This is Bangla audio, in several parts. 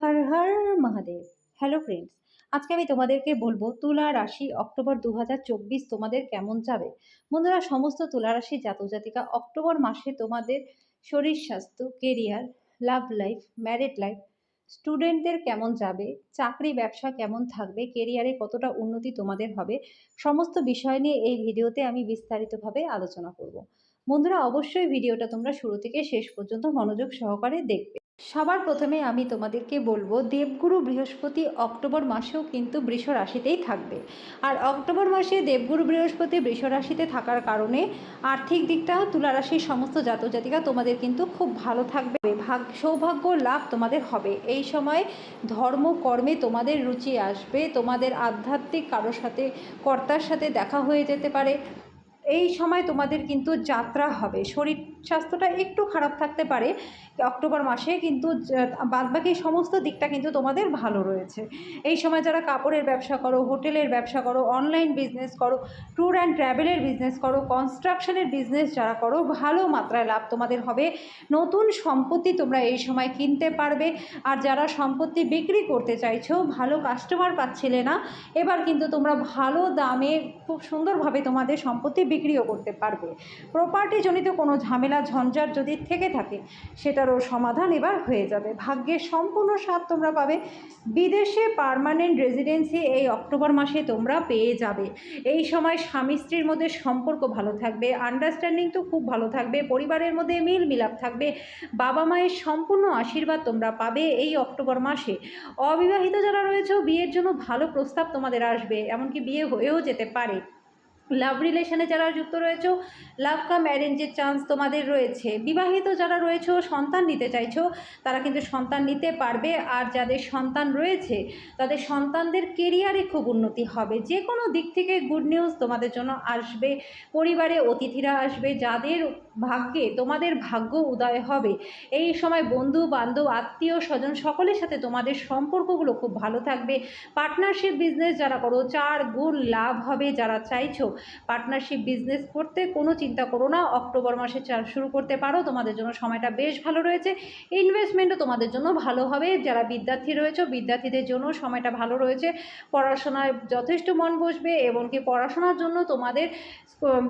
হর হর মহাদেব। হ্যালো ফ্রেন্ডস আজকে আমি তোমাদেরকে বলব তুলা রাশি অক্টোবর দু হাজার চব্বিশ তোমাদের কেমন যাবে? বন্ধুরা, সমস্ত তুলা রাশি জাতক জাতিকা অক্টোবর মাসে তোমাদের শরীর স্বাস্থ্য career love life married life স্টুডেন্টদের কেমন যাবে? চাকরি, ব্যবসা কেমন থাকবে? কেরিয়ারে কতটা উন্নতি তোমাদের হবে? সমস্ত বিষয় নিয়ে এই ভিডিওতে আমি বিস্তারিতভাবে আলোচনা করব। বন্ধুরা, অবশ্যই ভিডিওটা তোমরা শুরু থেকে শেষ পর্যন্ত মনোযোগ সহকারে দেখবে। সবার প্রথমে আমি তোমাদেরকে বলব, দেবগুরু বৃহস্পতি অক্টোবর মাসেও কিন্তু বৃষ রাশিতেই থাকবে। আর অক্টোবর মাসে দেবগুরু বৃহস্পতি বৃষ রাশিতে থাকার কারণে আর্থিক দিকটাও তুলা রাশির সমস্ত জাতজাতিকা তোমাদের কিন্তু খুব ভালো থাকবে। ভাগ, সৌভাগ্য লাভ তোমাদের হবে। এই সময় ধর্ম, কর্মে তোমাদের রুচি আসবে। তোমাদের আধ্যাত্মিক কারোর সাথে, কর্তার সাথে দেখা হয়ে যেতে পারে। এই সময় তোমাদের কিন্তু যাত্রা হবে। শরীর স্বাস্থ্যটা একটু খারাপ থাকতে পারে। অক্টোবর মাসে কিন্তু বাদবাকি সমস্ত দিকটা কিন্তু তোমাদের ভালো রয়েছে। এই সময় যারা কাপড়ের ব্যবসা করো, হোটেলের ব্যবসা করো অনলাইন বিজনেস করো ট্যুর অ্যান্ড ট্রাভেলের বিজনেস করো কনস্ট্রাকশনের বিজনেস যারা করো, ভালো মাত্রায় লাভ তোমাদের হবে। নতুন সম্পত্তি তোমরা এই সময় কিনতে পারবে। আর যারা সম্পত্তি বিক্রি করতে চাইছো, ভালো কাস্টমার পাচ্ছিলে না, এবার কিন্তু তোমরা ভালো দামে খুব সুন্দরভাবে তোমাদের সম্পত্তি বিক্রিও করতে পারবে। প্রপার্টি জনিত কোনো ঝামেলা, ঝঞ্ঝাট যদি থেকে থাকে, সেটারও সমাধান এবার হয়ে যাবে। ভাগ্যের সম্পূর্ণ স্বাদ তোমরা পাবে। বিদেশে পারমানেন্ট রেজিডেন্সি এই অক্টোবর মাসে তোমরা পেয়ে যাবে। এই সময় স্বামী স্ত্রীর মধ্যে সম্পর্ক ভালো থাকবে আন্ডারস্ট্যান্ডিং তো খুব ভালো থাকবে, পরিবারের মধ্যে মিল মিলাপ থাকবে, বাবা মায়ের সম্পূর্ণ আশীর্বাদ তোমরা পাবে এই অক্টোবর মাসে। অবিবাহিত যারা রয়েছে, বিয়ের জন্য ভালো প্রস্তাব তোমাদের আসবে, এমনকি বিয়ে হয়েও যেতে পারে। লাভ রিলেশনে যারা যুক্ত রয়েছো লাভ কাম অ্যারেঞ্জের চান্স তোমাদের রয়েছে। বিবাহিত যারা রয়েছো, সন্তান নিতে চাইছো, তারা কিন্তু সন্তান নিতে পারবে। আর যাদের সন্তান রয়েছে, তাদের সন্তানদের কেরিয়ারে খুব উন্নতি হবে। যে কোনো দিক থেকে গুড নিউজ তোমাদের জন্য আসবে। পরিবারে অতিথিরা আসবে, যাদের ভাগ্যে তোমাদের ভাগ্য উদয় হবে। এই সময় বন্ধু, বান্ধব, আত্মীয়, স্বজন সকলের সাথে তোমাদের সম্পর্কগুলো খুব ভালো থাকবে। পার্টনারশিপ বিজনেস যারা করো, চার গুণ লাভ হবে যারা চাইছো। পার্টনারশিপ বিজনেস করতে কোনো চিন্তা করো না, অক্টোবর মাসে শুরু করতে পারো। তোমাদের জন্য সময়টা বেশ ভালো রয়েছে। ইনভেস্টমেন্টও তোমাদের জন্য ভালো হবে। যারা বিদ্যার্থী রয়েছে, বিদ্যার্থীদের জন্য সময়টা ভালো রয়েছে। পড়াশোনায় যথেষ্ট মন বসবে এমনকি পড়াশোনার জন্য তোমাদের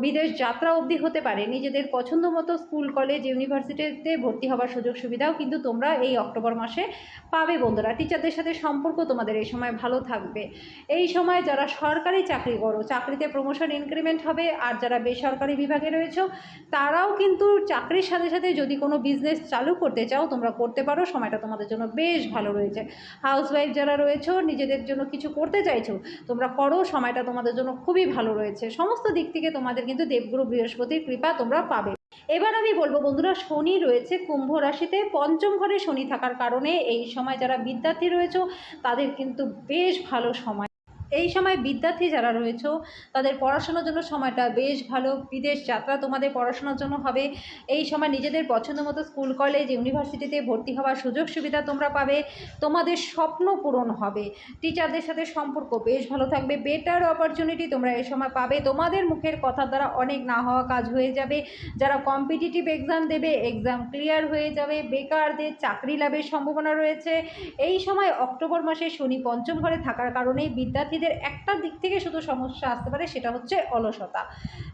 বিদেশ যাত্রা অবধি হতে পারে। নিজেদের পছন্দ মতো স্কুল, কলেজ, ইউনিভার্সিটিতে ভর্তি হওয়ার সুযোগ সুবিধাও কিন্তু তোমরা এই অক্টোবর মাসে পাবে বন্ধুরা। টিচারদের সাথে সম্পর্ক তোমাদের এই সময় ভালো থাকবে। এই সময় যারা সরকারি চাকরি করো, চাকরিতে প্রমোশন ইনক্রিমেন্ট হবে, আর যারা বেসরকারি বিভাগে রয়েছে, তারাও কিন্তু চাকরির সাথে সাথে যদি কোনো বিজনেস চালু করতে চাও, তোমরা করতে পারো, সময়টা তোমাদের জন্য বেশ ভালো রয়েছে। হাউসওয়াইফ যারা রয়েছে, নিজেদের জন্য কিছু করতে চাইছো, তোমরা করো, সময়টা তোমাদের জন্য খুবই ভালো রয়েছে। সমস্ত দিক থেকে তোমাদের কিন্তু দেবগুরু বৃহস্পতির কৃপা তোমরা পাবে। এবার আমি বলব বন্ধুরা, শনি রয়েছে কুম্ভ রাশিতে, পঞ্চম ঘরে শনি থাকার কারণে এই সময় যারা বিদ্যার্থী রয়েছে, তাদের কিন্তু বেশ ভালো সময়। এই সময় বিদ্যার্থী যারা রয়েছে, তাদের পড়াশোনার জন্য সময়টা বেশ ভালো। বিদেশ যাত্রা তোমাদের পড়াশোনার জন্য হবে। এই সময় নিজেদের পছন্দ মতো স্কুল, কলেজ, ইউনিভার্সিটিতে ভর্তি হওয়ার সুযোগ সুবিধা তোমরা পাবে। তোমাদের স্বপ্ন পূরণ হবে। টিচারদের সাথে সম্পর্ক বেশ ভালো থাকবে। বেটার অপরচুনিটি তোমরা এই সময় পাবে। তোমাদের মুখের কথা দ্বারা অনেক না হওয়া কাজ হয়ে যাবে। যারা কম্পিটিটিভ এক্সাম দেবে, এক্সাম ক্লিয়ার হয়ে যাবে। বেকারদের চাকরি লাভের সম্ভাবনা রয়েছে। এই সময় অক্টোবর মাসে শনি পঞ্চম ঘরে থাকার কারণে বিদ্যার্থী ব্যক্তিদের একটা দিক থেকে শুধু সমস্যা আসতে পারে, সেটা হচ্ছে অলসতা।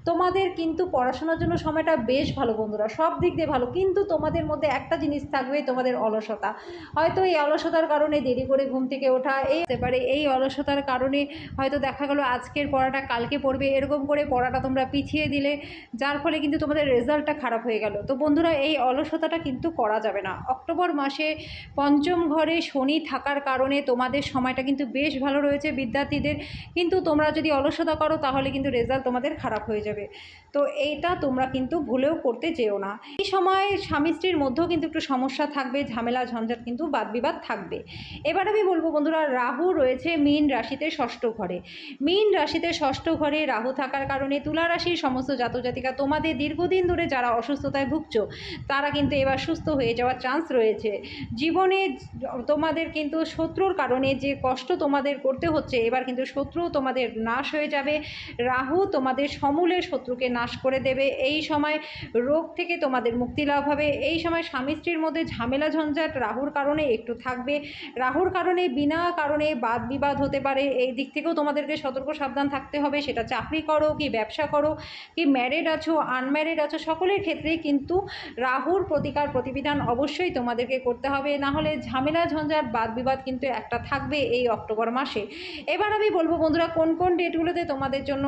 তোমাদের কিন্তু পড়াশোনার জন্য সময়টা বেশ ভালো বন্ধুরা, সব দিক দিয়ে ভালো, কিন্তু তোমাদের মধ্যে একটা জিনিস থাকবে তোমাদের অলসতা। হয়তো এই অলসতার কারণে দেরি করে ঘুম থেকে ওঠা, এই হতে পারে, এই অলসতার কারণে হয়তো দেখা গেলো আজকের পড়াটা কালকে পড়বে, এরকম করে পড়াটা তোমরা পিছিয়ে দিলে, যার ফলে কিন্তু তোমাদের রেজাল্টটা খারাপ হয়ে গেল। তো বন্ধুরা, এই অলসতাটা কিন্তু করা যাবে না। অক্টোবর মাসে পঞ্চম ঘরে শনি থাকার কারণে তোমাদের সময়টা কিন্তু বেশ ভালো রয়েছে বিদ্যার্থীদের কিন্তু তোমরা যদি অলসতা করো, তাহলে কিন্তু রেজাল্ট তোমাদের খারাপ হয়ে যাবে। তো এইটা তোমরা কিন্তু ভুলেও করতে যেও না। এই সময় স্বামী স্ত্রীর মধ্যেও কিন্তু একটু সমস্যা থাকবে, ঝামেলা, ঝঞ্ঝাট কিন্তু বাদ বিবাদ থাকবে। এবার আমি বলব বন্ধুরা, রাহু রয়েছে মীন রাশিতে ষষ্ঠ ঘরে। মীন রাশিতে ষষ্ঠ ঘরে রাহু থাকার কারণে তুলা রাশির সমস্ত জাতজাতিকা তোমাদের দীর্ঘদিন ধরে যারা অসুস্থতায় ভুগছো, তারা কিন্তু এবার সুস্থ হয়ে যাওয়ার চান্স রয়েছে। জীবনে তোমাদের কিন্তু শত্রুর কারণে যে কষ্ট তোমাদের করতে হচ্ছে, এবার কিন্তু শত্রু তোমাদের নাশ হয়ে যাবে। রাহু তোমাদের সমূলের শত্রুকে নাশ করে দেবে। এই সময় রোগ থেকে তোমাদের মুক্তি লাভ হবে। এই সময় স্বামী স্ত্রীর মধ্যে ঝামেলা ঝঞ্ঝাট রাহুর কারণে একটু থাকবে। রাহুর কারণে বিনা কারণে বাদ বিবাদ হতে পারে। এই দিক থেকেও তোমাদেরকে সতর্ক সাবধান থাকতে হবে। সেটা চাকরি করো কি ব্যবসা করো, কি ম্যারিড আছো আনম্যারিড আছো, সকলের ক্ষেত্রে কিন্তু রাহুর প্রতিকার প্রতিবিধান অবশ্যই তোমাদেরকে করতে হবে। না হলে ঝামেলা ঝঞ্ঝাট বাদ বিবাদ কিন্তু একটা থাকবে এই অক্টোবর মাসে। এবার আমি বলব বন্ধুরা, কোন কোন ডেটগুলোতে তোমাদের জন্য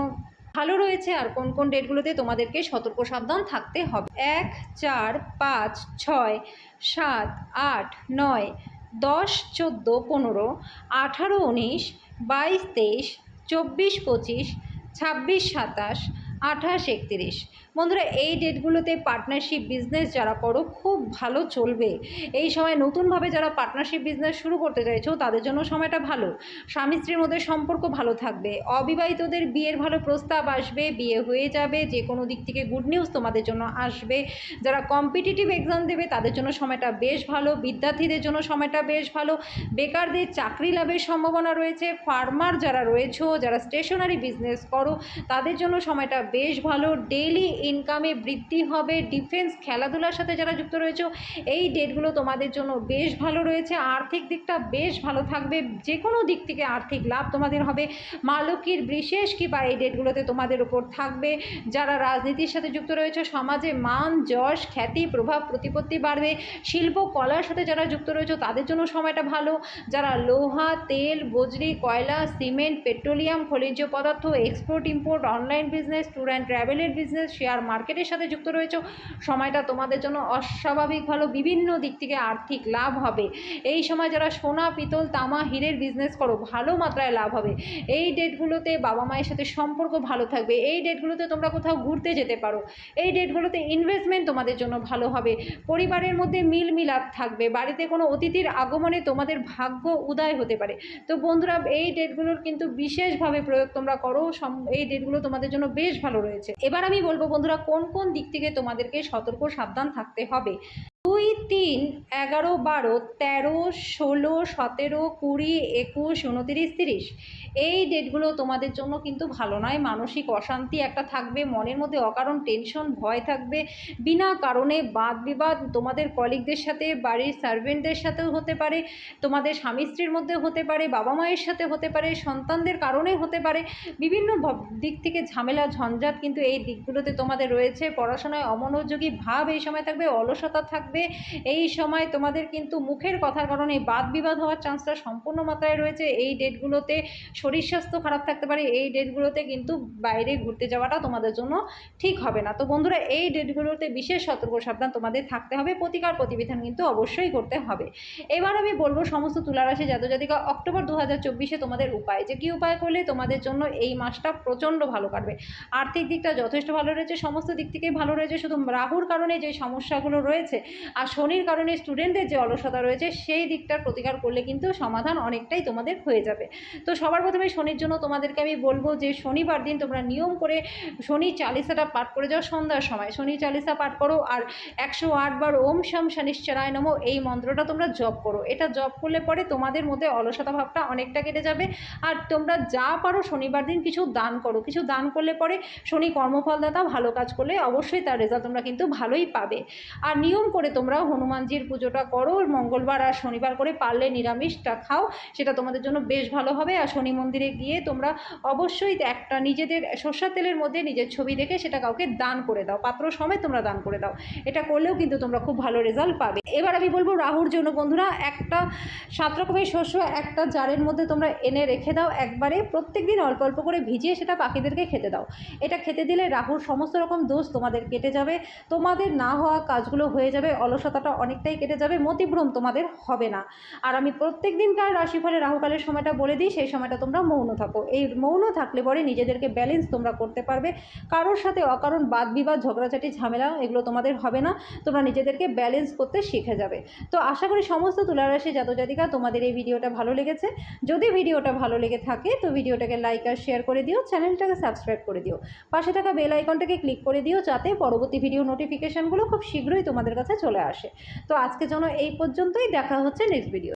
ভালো রয়েছে আর কোন কোন ডেটগুলোতে তোমাদেরকে সতর্ক সাবধান থাকতে হবে? এক, চার, পাঁচ, ছয়, সাত, আট, নয়, দশ, চোদ্দ, পনেরো, আঠারো, উনিশ, বাইশ, তেইশ, চব্বিশ, পঁচিশ, ছাব্বিশ, সাতাশ আঠাশ একত্রিশ। বন্ধুরা, এই ডেটগুলোতে পার্টনারশিপ বিজনেস যারা করো, খুব ভালো চলবে। এই সময় নতুনভাবে যারা পার্টনারশিপ বিজনেস শুরু করতে চাইছো, তাদের জন্য সময়টা ভালো। স্বামী স্ত্রীর মধ্যে সম্পর্ক ভালো থাকবে। অবিবাহিতদের বিয়ের ভালো প্রস্তাব আসবে, বিয়ে হয়ে যাবে, যে কোনো দিক থেকে গুড নিউজ তোমাদের জন্য আসবে। যারা কম্পিটিটিভ এক্সাম দেবে, তাদের জন্য সময়টা বেশ ভালো। বিদ্যার্থীদের জন্য সময়টা বেশ ভালো। বেকারদের চাকরি লাভের সম্ভাবনা রয়েছে। ফার্মার যারা রয়েছো, যারা স্টেশনারি বিজনেস করো, তাদের জন্য সময়টা বেশ ভালো ডেইলি ইনকামে বৃদ্ধি হবে। ডিফেন্স খেলাধুলার সাথে যারা যুক্ত রয়েছে, এই ডেটগুলো তোমাদের জন্য বেশ ভালো রয়েছে। আর্থিক দিকটা বেশ ভালো থাকবে। যে কোনো দিক থেকে আর্থিক লাভ তোমাদের হবে। মা লক্ষ্মীর বিশেষ কৃপা এই ডেটগুলোতে তোমাদের উপর থাকবে। যারা রাজনীতির সাথে যুক্ত রয়েছে, সমাজে মান, যশ, খ্যাতি, প্রভাব, প্রতিপত্তি বাড়বে। শিল্প, কলার সাথে যারা যুক্ত রয়েছে, তাদের জন্য সময়টা ভালো। যারা লোহা, তেল বজরি কয়লা, সিমেন্ট, পেট্রোলিয়াম, খনিজ পদার্থ export import online business tour and ট্রাভেলের বিজনেস শেয়ার মার্কেটের সাথে যুক্ত রয়েছে। সময়টা তোমাদের জন্য অস্বাভাবিক ভালো। বিভিন্ন দিক থেকে আর্থিক লাভ হবে। এই সময় যারা সোনা, পিতল, তামা, হীরের বিজনেস করো, ভালো মাত্রায় লাভ হবে। এই ডেটগুলোতে বাবা মায়ের সাথে সম্পর্ক ভালো থাকবে। এই ডেটগুলোতে তোমরা কোথাও ঘুরতে যেতে পারো। এই ডেটগুলোতে ইনভেস্টমেন্ট তোমাদের জন্য ভালো হবে। পরিবারের মধ্যে মিল মিলাপ থাকবে। বাড়িতে কোনো অতিথির আগমনে তোমাদের ভাগ্য উদয় হতে পারে। তো বন্ধুরা, এই ডেটগুলোর কিন্তু বিশেষভাবে প্রয়োগ তোমরা করো। এই ডেটগুলো তোমাদের জন্য বেশ ভালো রয়েছে। এবার আমি বলব বন্ধুরা, কোন কোন দিক থেকে তোমাদেরকে সতর্ক, সাবধান থাকতে হবে? তিন, এগারো, বারো, তেরো, ষোলো, সতেরো, কুড়ি, একুশ, উনতিরিশ, তিরিশ। এই ডেটগুলো তোমাদের জন্য কিন্তু ভালো নয়। মানসিক অশান্তি একটা থাকবে, মনের মধ্যে অকারণ টেনশন, ভয় থাকবে। বিনা কারণে বাদ বিবাদ তোমাদের কলিগদের সাথে, বাড়ির সার্ভেন্টদের সাথেও হতে পারে, তোমাদের স্বামী স্ত্রীর মধ্যে হতে পারে, বাবা মায়ের সাথে হতে পারে, সন্তানদের কারণে হতে পারে। বিভিন্ন দিক থেকে ঝামেলা, ঝঞ্ঝাট কিন্তু এই দিকগুলোতে তোমাদের রয়েছে। পড়াশোনায় অমনোযোগী ভাব এই সময় থাকবে, অলসতা থাকবে। এই সময় তোমাদের কিন্তু মুখের কথার কারণে বাদ বিবাদ হওয়ার চান্সটা সম্পূর্ণ মাত্রায় রয়েছে। এই ডেটগুলোতে শরীর স্বাস্থ্য খারাপ থাকতে পারে, এই ডেটগুলোতে কিন্তু বাইরে ঘুরতে যাওয়াটা তোমাদের জন্য ঠিক হবে না। তো বন্ধুরা, এই ডেটগুলোতে বিশেষ সতর্ক সাবধান তোমাদের থাকতে হবে, প্রতিকার প্রতিবিধান কিন্তু অবশ্যই করতে হবে। এবার আমি বলব সমস্ত তুলারাশি জাতজাতিকা, অক্টোবর দু হাজার চব্বিশে তোমাদের উপায়। যে কী উপায় করলে তোমাদের জন্য এই মাসটা প্রচণ্ড ভালো কাটবে? আর্থিক দিকটা যথেষ্ট ভালো রয়েছে, সমস্ত দিক থেকেই ভালো রয়েছে। শুধু রাহুর কারণে যে সমস্যাগুলো রয়েছে আর শনির কারণে স্টুডেন্টদের যে অলসতা রয়েছে, সেই দিকটার প্রতিকার করলে কিন্তু সমাধান অনেকটাই তোমাদের হয়ে যাবে। তো সবার প্রথমে শনির জন্য তোমাদেরকে আমি বলব যে, শনিবার দিন তোমরা নিয়ম করে শনি চালিসাটা পাঠ করে যাও সন্ধ্যার সময়। শনি চালিসা পাঠ করো আর একশো আটবার ওম শাম শনিশ্চরায় নমো এই মন্ত্রটা তোমরা জপ করো। এটা জপ করলে পরে তোমাদের মধ্যে অলসতা ভাবটা অনেকটা কেটে যাবে। আর তোমরা যা পারো শনিবার দিন কিছু দান করো। কিছু দান করলে পরে শনি কর্মফলদাতা ভালো কাজ করলে অবশ্যই তার রেজাল্ট তোমরা কিন্তু ভালোই পাবে। আর নিয়ম করে তোমরা হনুমানজির পুজোটা করো, মঙ্গলবার আর শনিবার করে পারলে নিরামিষটা খাও, সেটা তোমাদের জন্য বেশ ভালো হবে। আর শনি মন্দিরে গিয়ে তোমরা অবশ্যই একটা নিজেদের সর্ষার তেলের মধ্যে নিজের ছবি দেখে সেটা কাউকে দান করে দাও, পাত্র সমেত তোমরা দান করে দাও। এটা করলেও কিন্তু তোমরা খুব ভালো রেজাল্ট পাবে। এবার আমি বলব রাহুর জন্য, বন্ধুরা, একটা সাত রকমের শস্য একটা জারের মধ্যে তোমরা এনে রেখে দাও একবারে প্রত্যেক দিন অল্প অল্প করে ভিজিয়ে সেটা পাখিদেরকে খেতে দাও। এটা খেতে দিলে রাহুর সমস্ত রকম দোষ তোমাদের কেটে যাবে, তোমাদের না হওয়া কাজগুলো হয়ে যাবে অলসতাটা অনেকটাই কেটে যাবে, মতিভ্রম তোমাদের হবে না। আর আমি প্রত্যেক দিনকার রাশিফলে রাহুকালের সময়টা বলে দিই, সেই সময়টা তোমরা মৌন থাকো। এই মৌন থাকলে পরে নিজেদেরকে ব্যালেন্স তোমরা করতে পারবে। কারোর সাথে অকারণ বাদ বিবাদ ঝগড়াঝাটি, ঝামেলা এগুলো তোমাদের হবে না। তোমরা নিজেদেরকে ব্যালেন্স করতে শিখে যাবে। তো আশা করি সমস্ত তুলারাশি জাতজাতিকা তোমাদের এই ভিডিওটা ভালো লেগেছে। যদি ভিডিওটা ভালো লেগে থাকে, তো ভিডিওটাকে লাইক আর শেয়ার করে দিও, চ্যানেলটাকে সাবস্ক্রাইব করে দিও। পাশে থাকা বেল আইকনটাকে ক্লিক করে দিও, যাতে পরবর্তী ভিডিও নোটিফিকেশানগুলো খুব শীঘ্রই তোমাদের কাছে চলে আসে। তো আজকের জন্য এই পর্যন্তই। দেখা হচ্ছে নেক্সট ভিডিও